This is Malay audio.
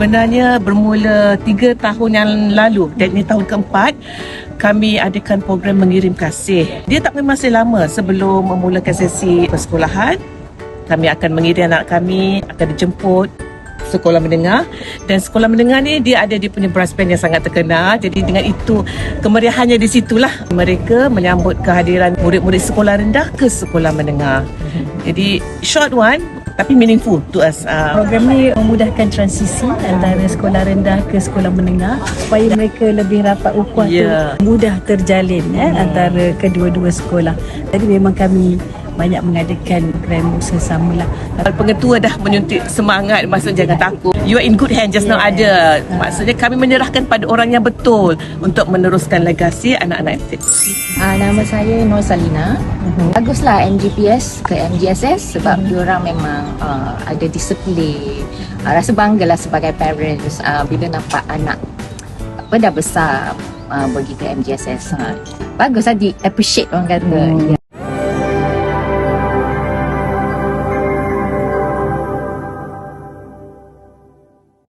Sebenarnya bermula tiga tahun yang lalu dan ini tahun keempat kami adakan program mengirim kasih. Dia tak masih lama sebelum memulakan sesi persekolahan. Kami akan mengirim anak kami, akan dijemput sekolah menengah dan sekolah menengah ni dia ada dia punya brass band yang sangat terkenal jadi dengan itu kemeriahannya di situlah mereka menyambut kehadiran murid-murid sekolah rendah ke sekolah menengah jadi short one tapi meaningful to us uh, Program ni memudahkan transisi antara sekolah rendah ke sekolah menengah supaya mereka lebih rapat ukhuwah Ya. tu mudah terjalin eh, antara kedua-dua sekolah. Jadi memang kami banyak mengadakan program sesama lah. pengetua dah menyuntik semangat maksudnya jangan takut you are in good hand just now ada maksudnya kami menyerahkan pada orang yang betul untuk meneruskan legasi anak-anak FTP Uh, nama saya Nur Salina. Uh-huh. Baguslah NGPS ke MGSS sebab uh-huh. diorang memang uh, ada disiplin. Uh, rasa banggalah sebagai parents uh, bila nampak anak apa dah besar uh, pergi ke MGSS. Uh, baguslah di appreciate orang kata. Hmm.